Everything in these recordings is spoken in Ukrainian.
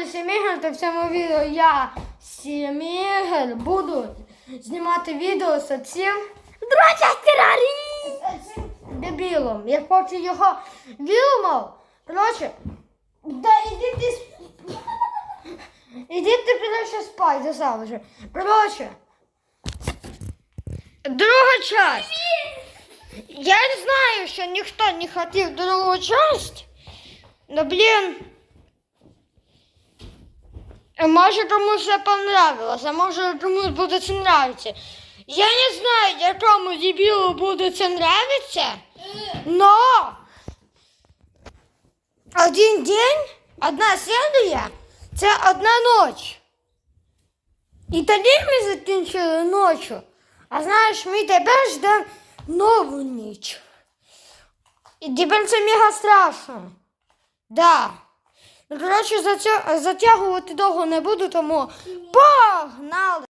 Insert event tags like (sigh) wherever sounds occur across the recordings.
каналі Сімігер, та в цьому відео я Сімігер буду знімати відео з цим Дроча терарі! дебілом. Я хочу його вілмав. Коротше, да іди ти сп- Іди ти підеш спати завжди. Коротше, друга часть. Я не знаю, що ніхто не хотів другу часть. Но, блін, може комусь це понравилось, а може комусь буде це нравиться. Я не знаю, якому дебілу буде це нравиться, но один день, одна серія, це одна ніч. І тоді ми закінчили ночі. А знаєш, ми тепер ждемо нову ніч. І тепер це мега страшно. Да. Ну, коротше, затя- затягувати довго не буду, тому погнали!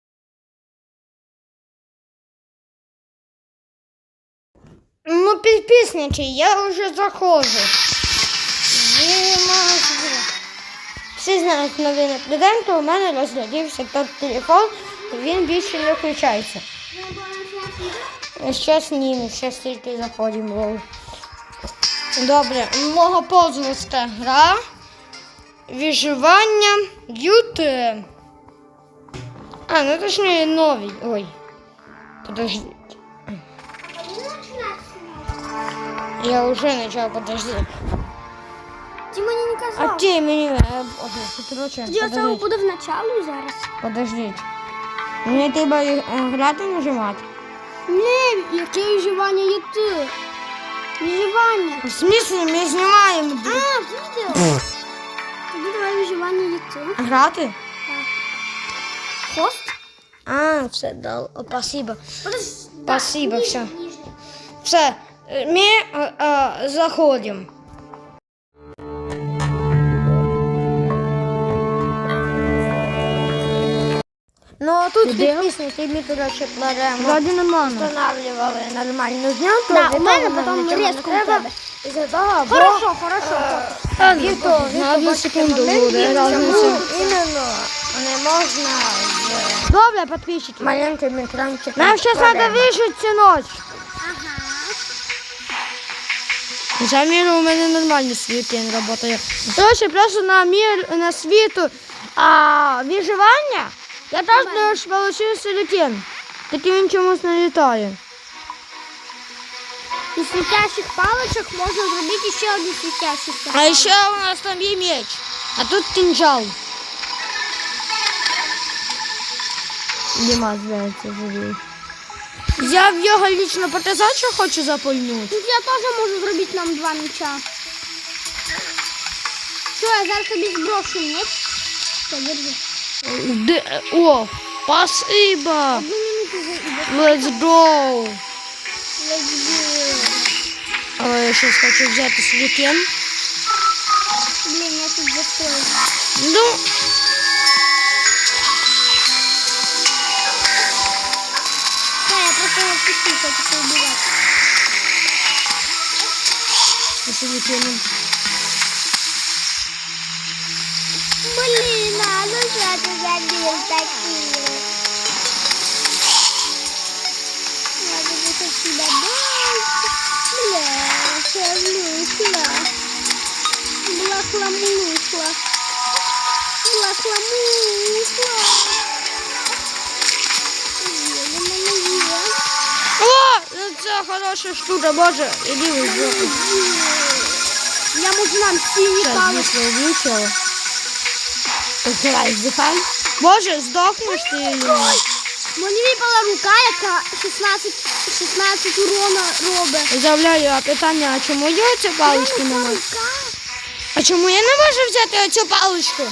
Ну, підписничі, я вже заходжу. Всі знають новини Приденко, у мене розглядівся тот телефон, він більше не включається. Зараз ні, зараз тільки заходимо. Добре, многопозвольська гра. Виживання ют. А, ну точніше новий. Ой. Подожди. Я уже начал, подожди. Ти мені не А казав. ти мені. е, Ой, короче, Тоді оце подождіть. буде в началу зараз. Подождіть. Мені треба е, грати нажимати. Не, яке виживання є ти? Виживання. В смысле, ми знімаємо. А, відео. Тоді давай виживання є ти. Грати? Хост? А, все, дал. О, спасибо. Подожди. Спасибо, все. Все, ми е, е, заходимо. Ну, а тут підписники ми, коротше, беремо. Вроді нормально. Встановлювали нормальну зйомку. Да, у мене потім різко треба. тебе. І за того, бо, Хорошо, хорошо. е, Віто, на одну секунду буде, іменно не можна Добре, подписчики. маленьким екранчиком. Нам сейчас надо выжить всю ночь. За мир у мене нормальний світлін працює. Короче, просто на мир, на світу, а виживання, я теж не ж получив сюрікен. Таким він чомусь не літає. Із світящих паличок можна зробити ще одні світящих. А ще у нас там є меч, а тут кинжал. Дима здається живий. Я в його лично показати, що хочу запульнути. Тут я теж можу зробити нам два меча. Що, я зараз тобі зброшу меч? Все, держи. Де- О, спасибо. Одну минуту вже іде. Let's go. Let's go. А я сейчас хочу взяти сюрикен. Блін, я тут застроюсь. Ну, Да, я а ну что ты забил такие? Надо бы отсюда дальше. Бля, шалюшла. Блахламушла. Блахламушла. Едем на наверх. О, ну це хороша штука, боже, іди ви жопу. Я можу нам сині Давай, здихай. Боже, здохнеш ти. Мені випала рука, яка 16, 16 урона робить. Заявляю, а питання, а чому я цю паличку не можу? А чому я не можу взяти оцю паличку?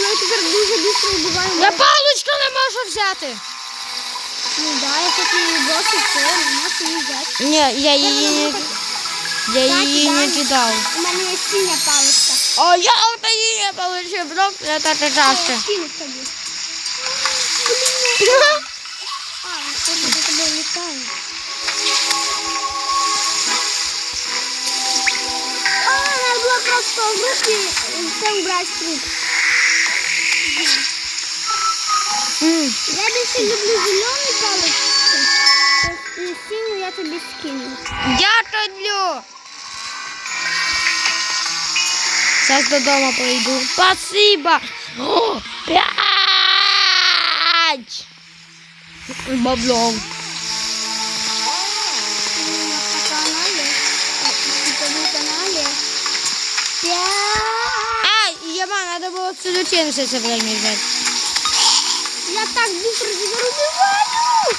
Я тепер дуже швидко вбиваю. Я паличку не можу взяти. Ну да, я хочу її бросити, все, не можу її взяти. Ні, я її не... Я її не да. кидав. У мене є синя паличка. О, я не получив, Я. Я. А, было просто в руки и все убрать рук. Я більше люблю зелений палець. І синю я тобі скину. Дякую. Зараз додому прийду. Спасибо. О, п'ять. Баблом. На каналі. На каналі. П'ять. Ай, Яма, надо было отсюда тень все это время взять. Я так быстро тебя убиваю.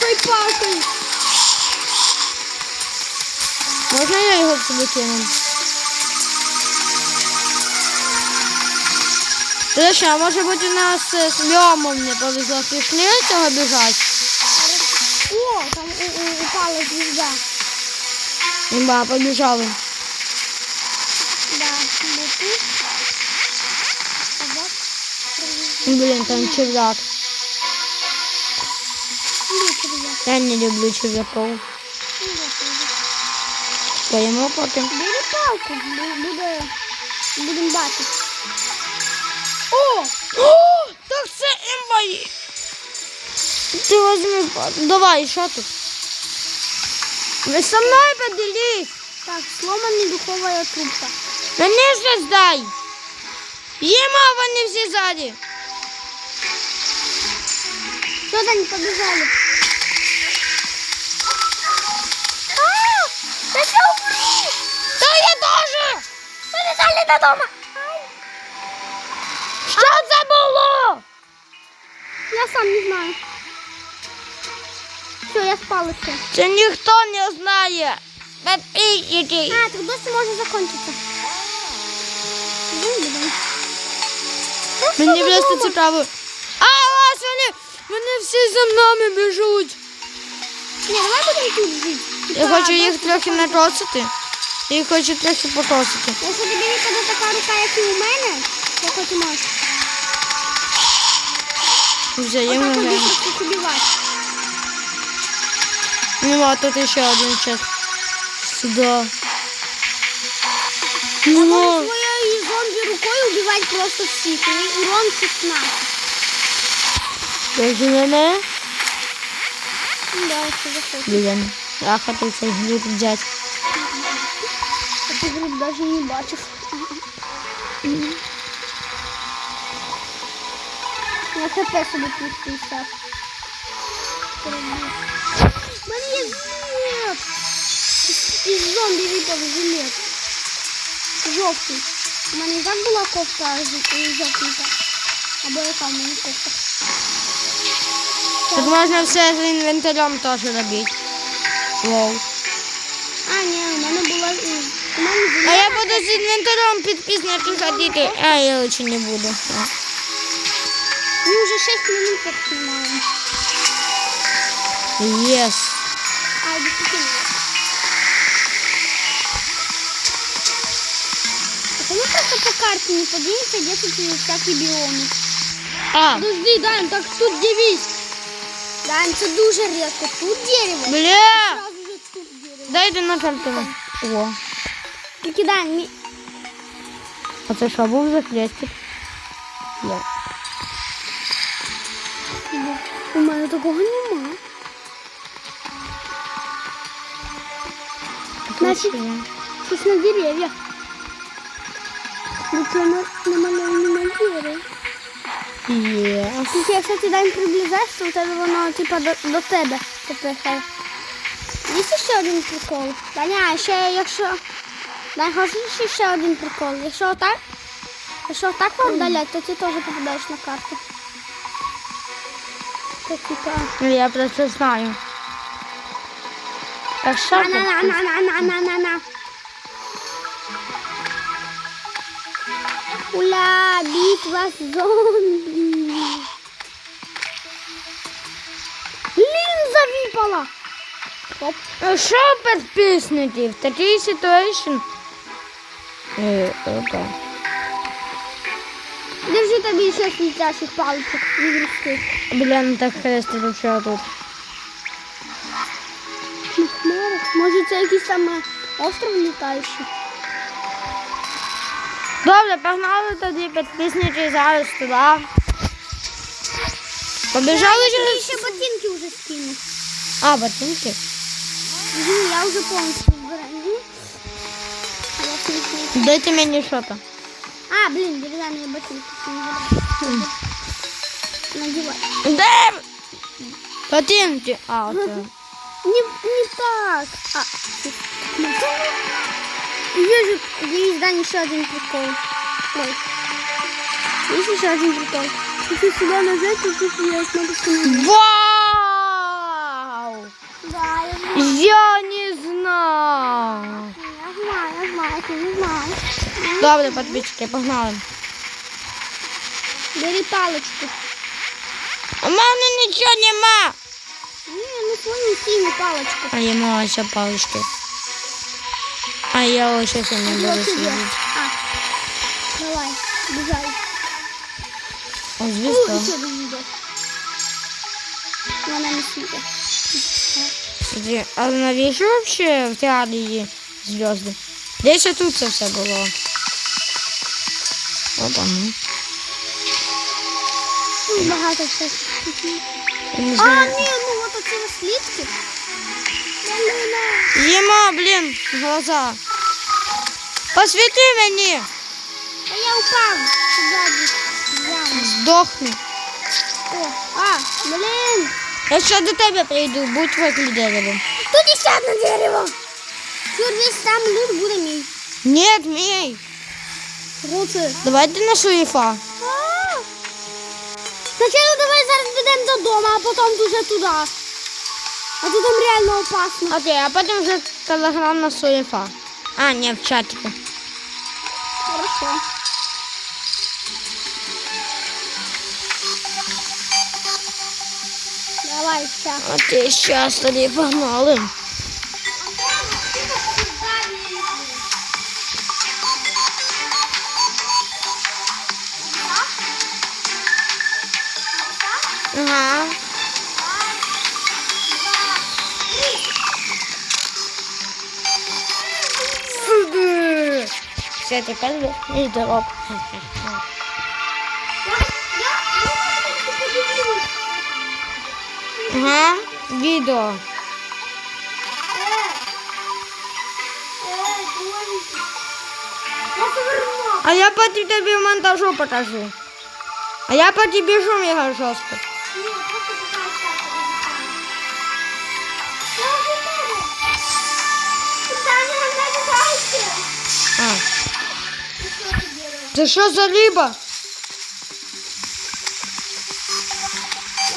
Той палкой. Можна я його отсюда кину? Слушай, а може бути у нас е, з Льомом не повезло пішли цього біжать? О, там упала звезда. Ба, побіжали. Да. Блін, там черв'як. Я не люблю черв'яков. Поїмо потім. Бери палку, бу- буде, будемо бачити. О! Так це імба. Ти возьми, давай, що тут? Ви со мною поділись. Так, сломана духовая трубка. Мені щось дай. Їма, вони всі ззаді. Все, Дань, побежали. А, да я теж. Побежали до дома. Що це було? Я сам не знаю. Все, я спала все. Це ніхто не знає. Підписуйтесь. А, так досі може. Ну, Мені просто цікаво. А, ось вони, вони всі за нами біжуть. Ні, давай будемо тут жити. Я Так, хочу їх досі трохи закончиться. накосити. Я хочу трохи покосити. Якщо тобі випаде така рука, як і у мене, то хоч можеш. Отак Взаємно. тобі просто убивати. Ну, а тут ще один чек. Сюди. Я Ну, можу своєю зомбі рукою убивати просто всіх. І урон 16. Даже мене. Ну, да, якщо захочеш. Блін, я хотів цей глюк взяти. А ти гриб навіть не бачив. (laughs) Я хп собі плюс 50. У мене є жилет. Із зомбі випав жилет. Жовтий. У мене і так була кофта жовтенька. Або яка в мене кофта. Тут можна все з інвентарем теж робити. Вау. А, ні, у мене була... У мене А я буду з інвентарем підписники ходити. А я лучше не буду. Ми вже 6 минут як знімаємо. Єс. А, десятина. А ми просто по карті не подивимося, де тут є всякі біоми. А, Подожди, Дань, так тут дивись. Дань, це дуже рідко. Тут дерево. бля. Сразу же тут дерево. Дайте на картину. О. Тільки, Дань, ми... А це що був за хрестик? Бля. У мене такого нема. Значить, щось на дерев'ях. Ну, це на, на дереві. Єс. Тільки якщо ти Дань приближаєшся, то у тебе воно типа до, до тебе попихає. Є ще один прикол. Даня, ще якщо. Дань, ще один прикол. Якщо отак, якщо отак обдалять, то ти теж попадаєш на карту. То типа. Ну, Я про це знаю. Так що На на на на на на на на. Уля, битва зомбі. Лінза випала. Оп. Ну, Що підписники? В такій ситуації? Е, окей. Держи тобі ще летящих паличок. Бля, ну так хрестик що тут. Хмари. Може це якийсь саме остров літаючий? Добре, погнали тоді підписники зараз туди. Побіжали Я через... ще ботинки вже скину. А, ботинки. Угу, я вже повністю збираю. Дайте мені що-то. А, блин, деревянные ботинки. Надевай. Де? Ботинки. А, оце. Не, не так. А, Вижу, есть, да, еще один прикол. Ой. Есть еще один прикол. Если сюда нажать, то тут есть, надо что-нибудь. Вау! Да, я знаю. Я не знаю. Я знаю, я знаю, ты не знаешь. Добре, підписчики, погнали. Бери палочку. У мене нічого нема. Не, ну твою синюю палочку. А я мала ще палички. А я ось ще не буду Вот сидіти. Давай, бежай. О, О, звізда. еще один идет. Но она не сидит. Смотри, А навіщо вообще в театрі є зв'язки? Десь тут це все було. Опа, ну. Ну, багато всього. Я не А, знаю. ні, ну от оці слідки. Ля-ля-ля. Єма, блін, глаза. Посвіти мені. А я упав сзади. Яму. Здохни. О, а, блін. Я ще до тебе прийду, будь возле дерева. Тут ще одне дерево. Чур весь там лут буде мій. Нет, мій. Руци. Давайте на шерифа. Спочатку давай зараз підемо додому, а потім дуже туди. А то там реально опасно. Окей, а потім вже телеграм на шерифа. А, ні, в чатику. Хорошо. Давай, сейчас. Окей, щас тоді погнали. Все, тепер і дорог. Ага, відео. А я потім тобі в монтажу покажу. А я потім біжу мега жорстко. Це що за риба?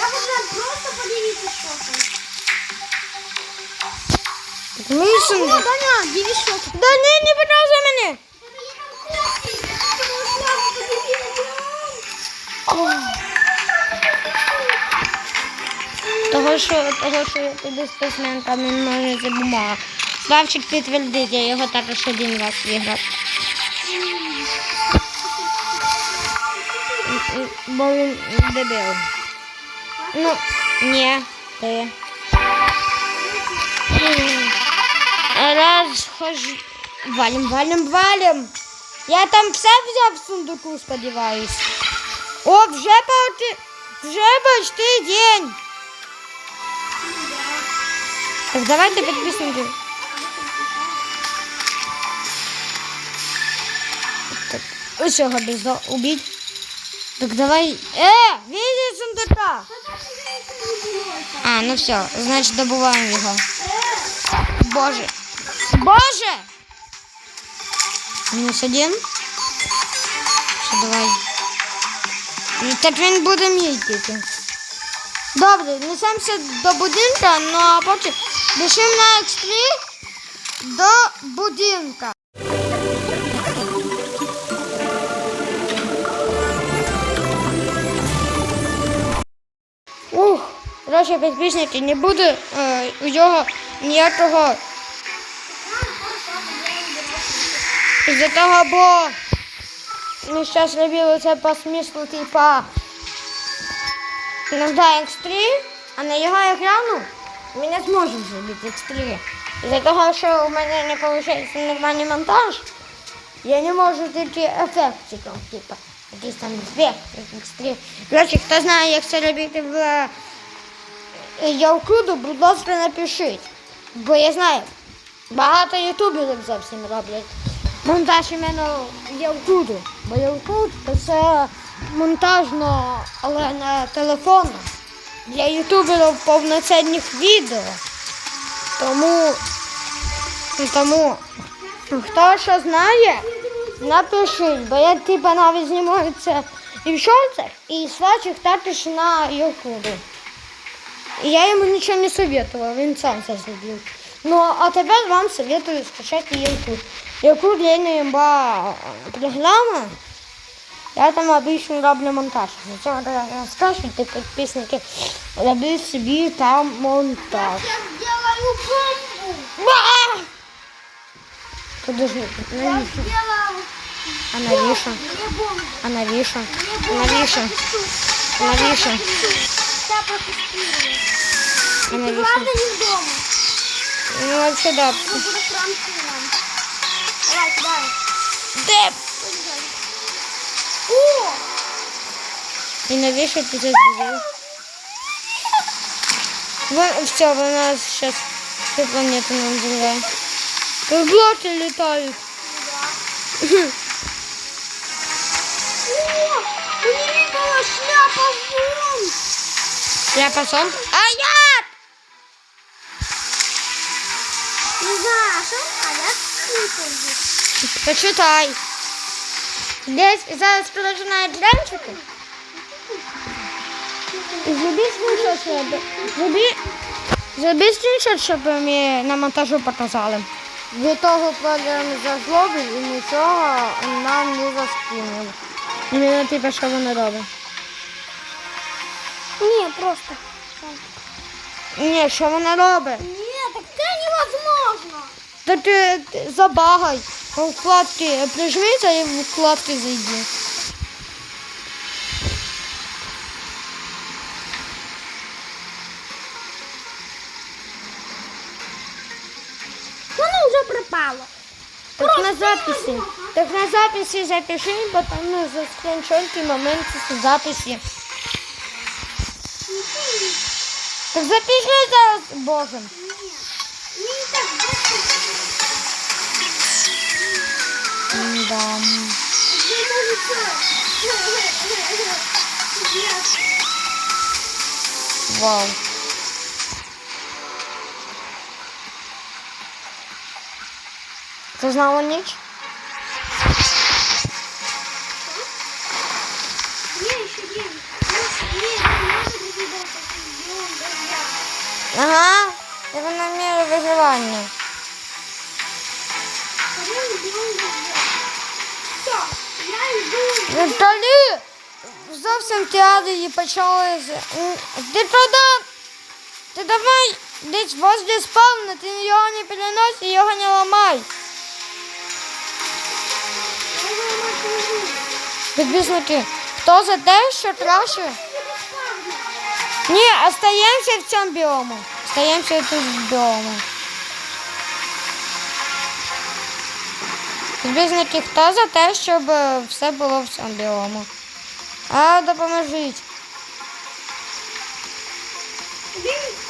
Я хочу просто подивитися, що там. Лисин. О, Даня, дивись, що там. Да ні, не показуй мені. Того, що, того, що я тобі списмен камінь ножниці бумага. Славчик підтвердить, я його також один раз виграв. Бо він дебіл. Ну, ні, ти. М. Раз хож... Валим, валим, валим. Я там все взяв в сундуку, сподіваюсь. О, вже почти, вже почти день. Так давайте підписники. Так, ось цього бездо убить. Так давай. Е, види сундука. А, ну все, значить добуваємо його. Боже. Боже! Мінус один. Що, давай. Ну, так він буде мій тільки. Добре, несемося до будинка, ну а потім біжимо на X3 до будинка. Коротше, підписники, не буде е, у нього ніякого Із-за того, бо ми зараз робили це по смислу, типа наждай X3, а на його екрану ми не зможемо зробити X3. Із-за того, що у мене не виходить нормальний монтаж, Я не можу тільки ефектиком, типу, якийсь там ефект, якийсь стрім. Коротше, хто знає, як це робити в е, Явкуду, будь ласка, напишіть. Бо я знаю, багато ютуберів зовсім роблять монтаж іменно Явкуду. Бо Явкуд це монтажно, але на телефонах. Для ютуберів повноцінних відео. Тому, тому хто що знає, напишіть, бо я типа навіть знімаю це і в шорцах, і свачах також на Ютубі. Я йому нічого не советувала, він сам це зробив. Ну, а тепер вам советую скачати Ютуб. Ютуб є імба програма. Я там обично роблю монтаж. Треба розкажете, підписники, робіть собі там монтаж. Я сделаю бомбу. Подожди, навіщо? А навіщо? А навіщо? А навіщо? А навіщо? Я протестирую. А Ты навіщо? правда не дома? Ну, вообще, да. Мы будем карантином. Давай, давай. Де? О! І навіщо ти це зробив? Вон, все, вона зараз цю планету нам взриває. Тут блоки літають. О! У меня была шляпа вон! А я. Почитай. Десь зараз починає дранчики. Зроби скріншот, щоб... Зроби... Зроби скріншот, щоб ми на монтажу показали. Від того програму заглобив і нічого нам не заскинули. Іменно типу, що вони роблять. Не, просто. Ні, що вона робить? Нет, так это невозможно. Та ти, ти забагай. Вкладки прижмися і в вкладки зайди. Она уже пропала. Так на записі. Так на записі запиши, бо там на скріншоті момент з Так запиши зараз, Боже. Не так быстро. Да. Где может Вау. Ти знала ніч? Ага. Це вона міра виживання. Віталі зовсім театрі почалося. М, Ти продав. Ти давай десь возле спавна, ти його не перенось і його не ламай. Підписники, хто за те, що краще? Я бесплатно. Ні, остаємося в цьому біому. Остаємося тут в біому. Підписники, хто за те, щоб все було в цьому біому? А допоможіть.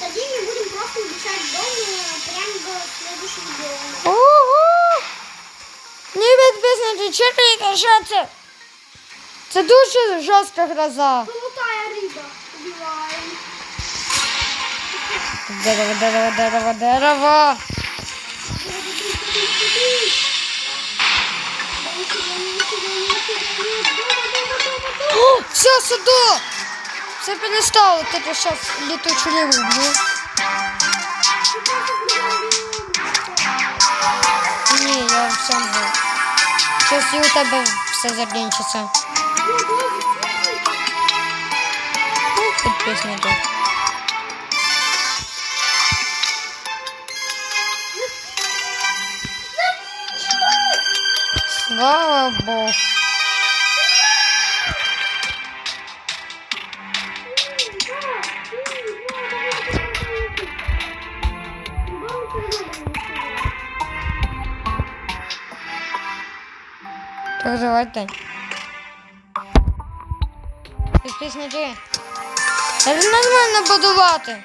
Тоді, ми будемо просто лишати дом е, прямо до следующего дома. Ого! Ні, підписники, чекайте, що це? Це дуже жорстка гроза. Золотая риба. Дерево, дерево, дерево, дерево. О, все, сюди! Все перестало, тільки зараз літучу рибу б'ю. Ні, я в цьому був. Щось і у тебе все закінчиться. Ну, Підписники. Слава Богу. Так, давайте. Підписники. Це ж нормально будувати.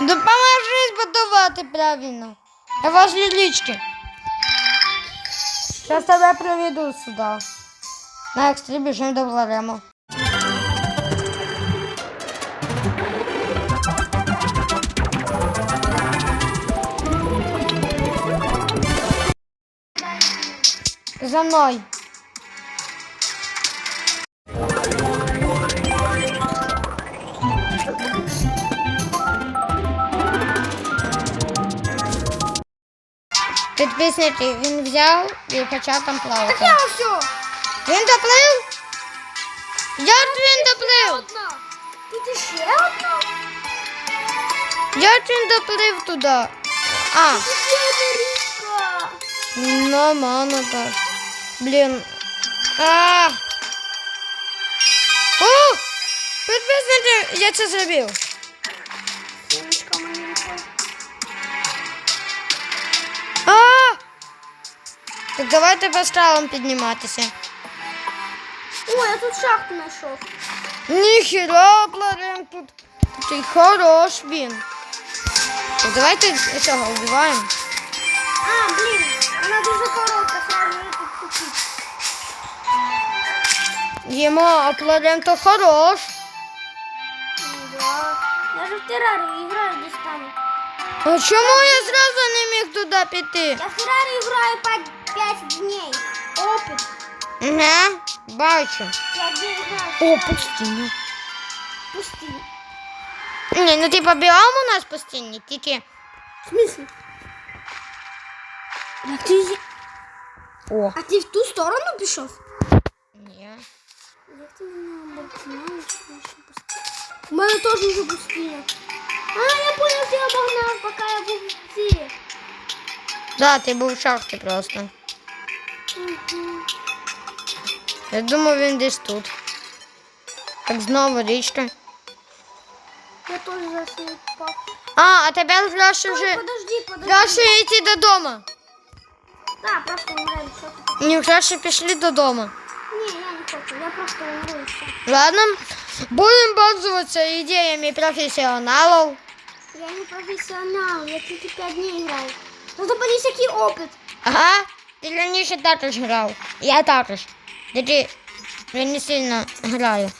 Допоможи збудувати правильно. Я вас лички. Сейчас тебя приведу сюда. На экстре бежим до Бларема. За мной. Підписники, він взяв і почав там плавати. Я все. Він доплив? Як він доплив? Одна. Тут іще одна. Як він доплив туди? А, Тут ще одна річка. нормально так. Блін. А. О! Підписники, я це зробив. Так давайте по скалам підніматися. О, я тут шахту знайшов. Ніхіра, Бларен, тут. Ти хорош він. Так давайте цього вбиваємо. А, блін, вона дуже коротка, сразу тут купить. Йому, а Бларен то хорош. Да. Я же в террарию играю десь там. А чому я зразу не міг туди піти? Я в террарию играю по 5 дней. Опыт. Ага, бачу. 5 дней играю. О, пустиня. Пусти. Ні, ну ти побігав у нас пустині, тільки. В смысле? Як ти... зі- О. А ти в ту сторону пішов? Ні. Як ти мене обогнав? У мене теж вже пустиня. А, я понял, ти обогнав, поки я був в ці. Да, ти був в шахті просто. Мгм. Я думав, він десь тут. Так знову річка. Я теж зараз не впав. А, а тебе краще Ой, вже. подожди, подожди. Краще йти додому. Да, просто умрем, що ти Ні, краще пішли додому. Ні, я не хочу, я просто умру і все. Ладно, будемо пользуватися ідеями професіоналів. Я не професіонал, я тільки 5 днів граю. Ну то подивись, який опит. Ага, Ти раніше також грав. Я також. Тільки я не сильно граю.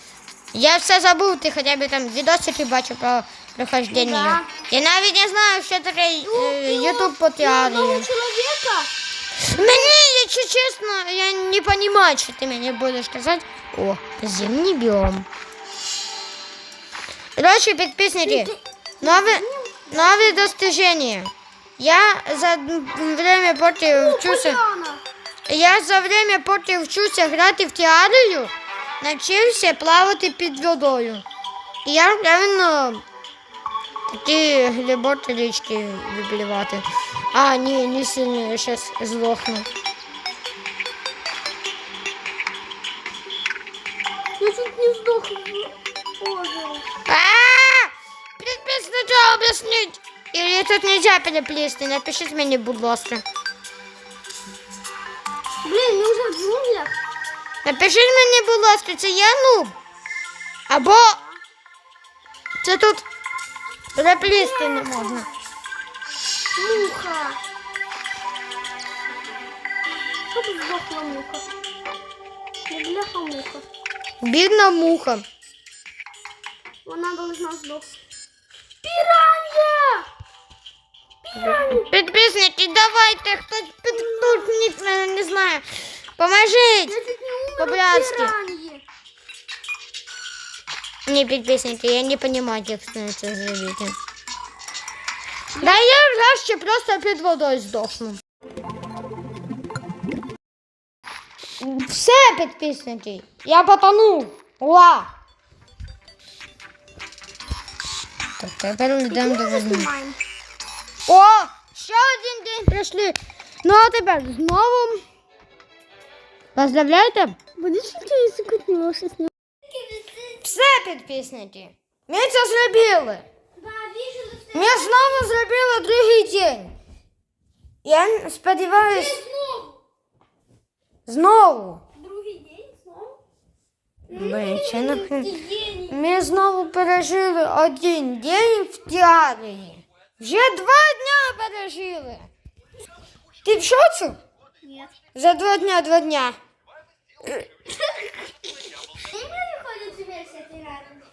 Я все забув, ти хоча б там відосики бачу про прохождення. Я навіть не знаю, що таке е, Ютуб по Одного театрі. чоловіка. Мені, якщо чесно, я не розумію, що ти мені будеш казати. О, зимній біом. Короче, підписники, нові, нові достиження. Я за время поки вчуся. Я за время поки вчуся грати в театрію, навчився плавати під водою. І я реально такі глибокі річки випливати. А, ні, не сильно, я зараз злохну. Я чуть не здох Или тут нельзя переплисти, напишіть мені, будь ласка. Блін, ми вже в джунглях. Напишіть мені, будь ласка, це я нуб. Або це тут переплисти не можна. Муха. Що тут здохла муха? Не бляха муха. Бідна муха. Вона должна здохнути. Підписники, давайте, хтось підтукніть мене, не знаю. Поможіть! Я чуть не умер от По-братски. піран'ї. Ні, підписники, я не розумію, як це зробити. Да я краще просто під водою здохну. Все, підписники, я потонув. Ура! Так, тепер йдемо до води. Знімаємо. О, ще один день прийшли. Ну а тепер знову. Поздравляйте. Вони тільки секундно щось не... Все, підписники. Ми це зробили. Да, вижу, Ми знову зробили другий день. Я сподіваюсь, Знову. знову. Другий день знову. Блін, чи не хи- День. Ми знову пережили один день в театрі. Вже два дня пережили. Ти в шоці? Нет. За два дня, два дня.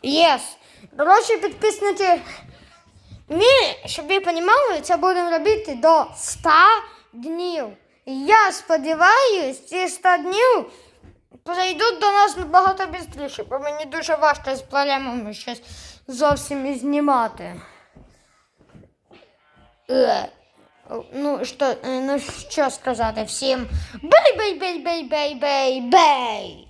Єс. Коротше, підписники. Ми, щоб ви розуміли, це будемо робити до 100 днів. Я сподіваюся, ці 100 днів прийдуть до нас набагато швидше, бо мені дуже важко з проблемами щось зовсім знімати. Е, Ну, що, е, ну, що сказати всім? Бей-бей-бей-бей-бей-бей-бей!